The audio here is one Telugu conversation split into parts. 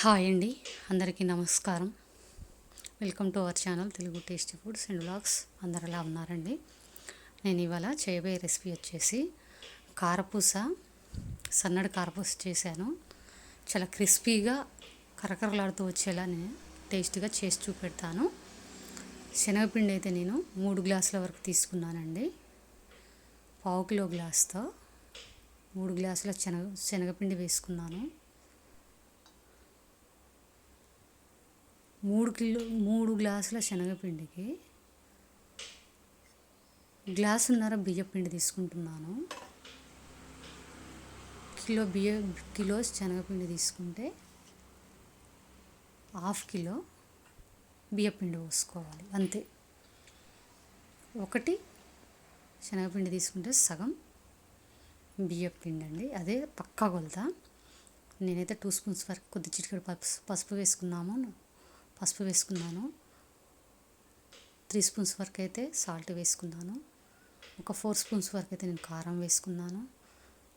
హాయ్ అండి అందరికీ నమస్కారం. Welcome to our channel Telugu tasty foods and blogs అందరు ఎలా ఉన్నారండి? నేను ఇవాళ చేయబోయే రెసిపీ వచ్చేసి కారపూస సన్నడి కారపూస చేశాను. చాలా క్రిస్పీగా కరకరలాడుతూ వచ్చేలా నేను టేస్ట్గా చేసి చూపెడతాను. శనగపిండి అయితే నేను మూడు గ్లాసుల వరకు తీసుకున్నానండి. పావు కిలో గ్లాస్తో మూడు గ్లాసుల శనగ శనగపిండి వేసుకున్నాను. మూడు కిలో మూడు గ్లాసుల శనగపిండికి గ్లాసున్నర బియ్యపిండి తీసుకుంటున్నాను. కిలో బియ్య కిలో శనగపిండి తీసుకుంటే హాఫ్ కిలో బియ్యపిండి పోసుకోవాలి అంతే. ఒకటి శనగపిండి తీసుకుంటే సగం బియ్యపిండి అండి. అదే పక్కా కొలత. నేనైతే టూ స్పూన్స్ వరకు కొద్ది చిటికెడు పసుపు పసుపు వేసుకున్నాము. పసుపు వేసుకున్నాను. త్రీ స్పూన్స్ వరకు అయితే సాల్ట్ వేసుకున్నాను. ఒక ఫోర్ స్పూన్స్ వరకు అయితే నేను కారం వేసుకున్నాను.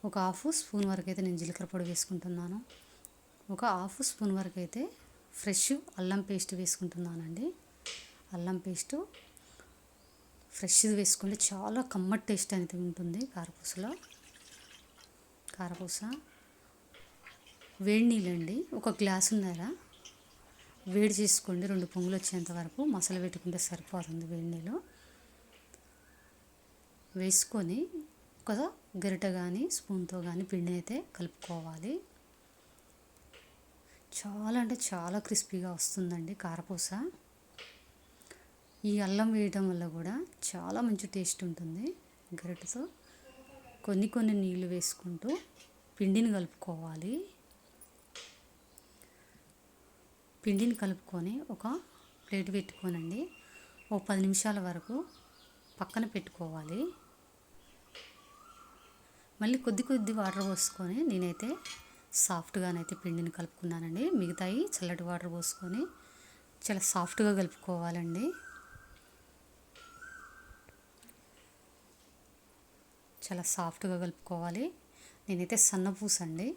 ఒక హాఫ్ స్పూన్ వరకు అయితే నేను జీలకర్ర పొడి వేసుకుంటున్నాను. ఒక హాఫ్ స్పూన్ వరకు అయితే ఫ్రెష్ అల్లం పేస్ట్ వేసుకుంటున్నానండి. అల్లం పేస్ట్ ఫ్రెష్ది వేసుకుంటే చాలా కమ్మటి టేస్ట్ అనేది ఉంటుంది కారపూసలో. కారపూస వేడి నీళ్ళండి. ఒక గ్లాస్ ఉన్నారా వేడి చేసుకోండి. రెండు పొంగులు వచ్చేంత వరకు మసాలా పెట్టుకుంటే సరిపోతుంది వేడి నీళ్ళు. వేసుకొని ఒక గరిట కానీ స్పూన్తో కానీ పిండి అయితే కలుపుకోవాలి. చాలా అంటే చాలా క్రిస్పీగా వస్తుందండి కారపూస. ఈ అల్లం వేయటం వల్ల కూడా చాలా మంచి టేస్ట్ ఉంటుంది గరిటతో. కొన్ని కొన్ని నీళ్ళు వేసుకుంటూ పిండిని కలుపుకోవాలి. పిండిని కలుపుకొని ఒక ప్లేట్ పెట్టుకోనండి. ఓ పది నిమిషాల వరకు పక్కన పెట్టుకోవాలి. మళ్ళీ కొద్ది కొద్ది వాటర్ పోసుకొని నేనైతే సాఫ్ట్గానైతే పిండిని కలుపుకున్నానండి. మిగతాయి చల్లటి వాటర్ పోసుకొని చాలా సాఫ్ట్గా కలుపుకోవాలండి. చాలా సాఫ్ట్గా కలుపుకోవాలి. నేనైతే సన్నపూస అండి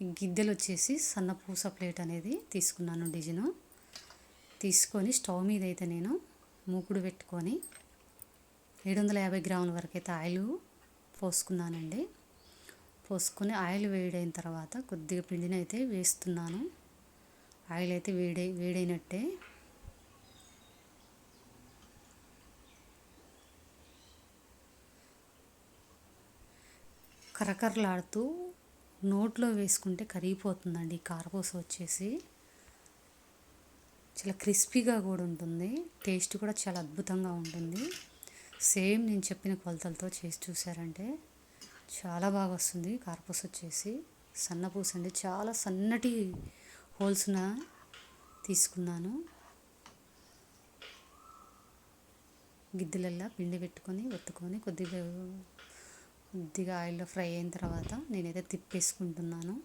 గిద్దెలు వచ్చేసి సన్న పూస ప్లేట్ అనేది తీసుకున్నాను డిజైను. తీసుకొని స్టవ్ మీద అయితే నేను మూకుడు పెట్టుకొని ఏడు వందల యాభై గ్రాముల వరకు అయితే ఆయిల్ పోసుకున్నానండి. పోసుకొని ఆయిల్ వేడైన తర్వాత కొద్దిగా పిండిని అయితే వేస్తున్నాను. ఆయిల్ అయితే వేడై వేడైనట్టే. కరకరలాడుతూ నోట్లో వేసుకుంటే కరిగిపోతుందండి. కారపూస వచ్చేసి చాలా క్రిస్పీగా కూడా ఉంటుంది. టేస్ట్ కూడా చాలా అద్భుతంగా ఉంటుంది. సేమ్ నేను చెప్పిన కొలతలతో చేసి చూసారంటే చాలా బాగా వస్తుంది. కారపూస వచ్చేసి సన్నపూస అండి. చాలా సన్నటి హోల్స్న తీసుకున్నాను. గిద్దెలల్లా పిండి పెట్టుకొని ఒత్తుకొని కొద్దిగా కొద్దిగా ఆయిల్లో ఫ్రై అయిన తర్వాత నేనైతే తిప్పేసుకుంటున్నాను.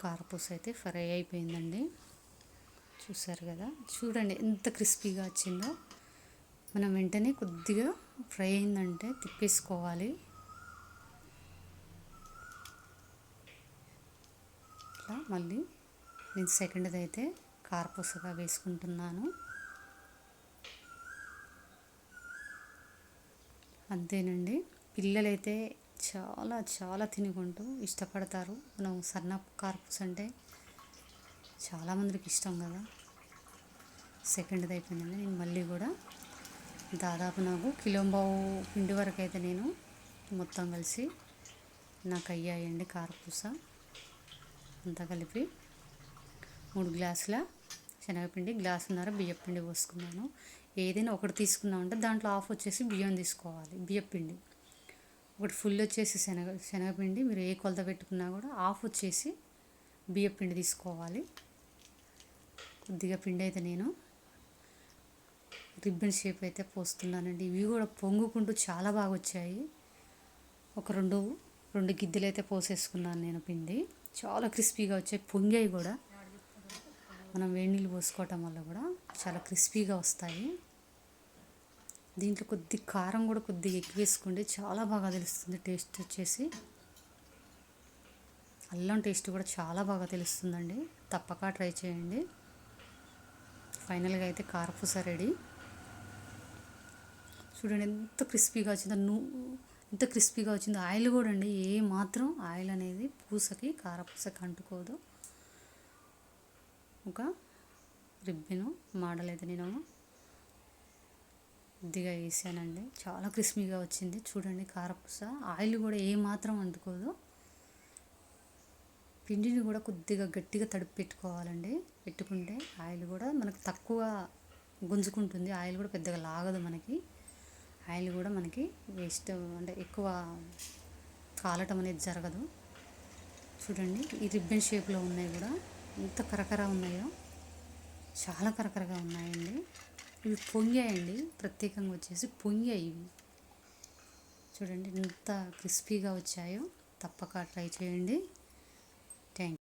కారపూస అయితే ఫ్రై అయిపోయిందండి. చూసారు కదా? చూడండి ఎంత క్రిస్పీగా వచ్చిందో. మనం వెంటనే కొద్దిగా ఫ్రై అయిందంటే తిప్పేసుకోవాలి. ఇట్లా మళ్ళీ నేను సెకండ్ది అయితే కారపూసగా వేసుకుంటున్నాను. అంతేనండి. పిల్లలైతే చాలా చాలా తినుకుంటూ ఇష్టపడతారు. మనం సన్న కార్పూస్ అంటే చాలామందికి ఇష్టం కదా. సెకండ్ది అయిపోయిందండి. నేను మళ్ళీ కూడా దాదాపు నాకు కిలోంబావు పిండి వరకు అయితే నేను మొత్తం కలిసి నాకు అయ్యాయండి కారపూస. అంతా కలిపి మూడు గ్లాసుల శనగపిండి గ్లాసున్నర బియ్యపిండి పోసుకున్నాను. ఏదైనా ఒకటి తీసుకున్నామంటే దాంట్లో ఆఫ్ వచ్చేసి బియ్యం తీసుకోవాలి బియ్యపిండి ఒకటి ఫుల్ వచ్చేసి శనగ శనగపిండి మీరు ఏ కొలత పెట్టుకున్నా కూడా ఆఫ్ వచ్చేసి బియ్యపిండి తీసుకోవాలి. కొద్దిగా పిండి అయితే నేను రిబ్బన్ షేప్ అయితే పోస్తున్నానండి. ఇవి కూడా పొంగుకుంటూ చాలా బాగా వచ్చాయి. ఒక రెండు రెండు గిద్దెలు అయితే పోసేసుకున్నాను నేను పిండి. చాలా క్రిస్పీగా వచ్చాయి పొంగాయి కూడా. మనం వేడి నీళ్ళు పోసుకోవటం వల్ల కూడా. చాలా క్రిస్పీగా వస్తాయి. దీంట్లో కొద్ది కారం కూడా కొద్దిగా ఎక్కువ వేసుకుంటే చాలా బాగా తెలుస్తుంది టేస్ట్ వచ్చేసి. అల్లం టేస్ట్ కూడా చాలా బాగా తెలుస్తుందండి. తప్పక ట్రై చేయండి. ఫైనల్గా అయితే కారపూస రెడీ. చూడండి ఎంత క్రిస్పీగా వచ్చిందో నూ ఎంత క్రిస్పీగా వచ్చిందో. ఆయిల్ కూడా అండి ఏ మాత్రం ఆయిల్ అనేది పూసకి కారపూసకి అంటుకోదు. ఒక రిబ్బెను మోడల్ అయితే నేను కొద్దిగా వేసానండి. చాలా క్రిస్పీగా వచ్చింది. చూడండి కారపూస. ఆయిల్ కూడా ఏమాత్రం మాత్రం అంటుకోదు పిండిని కూడా కొద్దిగా గట్టిగా తడిపి పెట్టుకోవాలండి. పెట్టుకుంటే ఆయిల్ కూడా మనకు తక్కువ గుంజుకుంటుంది. ఆయిల్ కూడా పెద్దగా లాగదు మనకి. ఆయిల్ కూడా మనకి వేస్ట్ అంటే ఎక్కువ కాలటం అనేది జరగదు. చూడండి ఈ రిబ్బన్ షేప్లో ఉన్నాయి కూడా. ఎంత కరకర ఉన్నాయో. చాలా కరకరగా ఉన్నాయండి. ఇవి పొంగాయండి ప్రత్యేకంగా వచ్చేసి పొంగాయి ఇవి. చూడండి ఎంత క్రిస్పీగా వచ్చాయో తప్పక ట్రై చేయండి.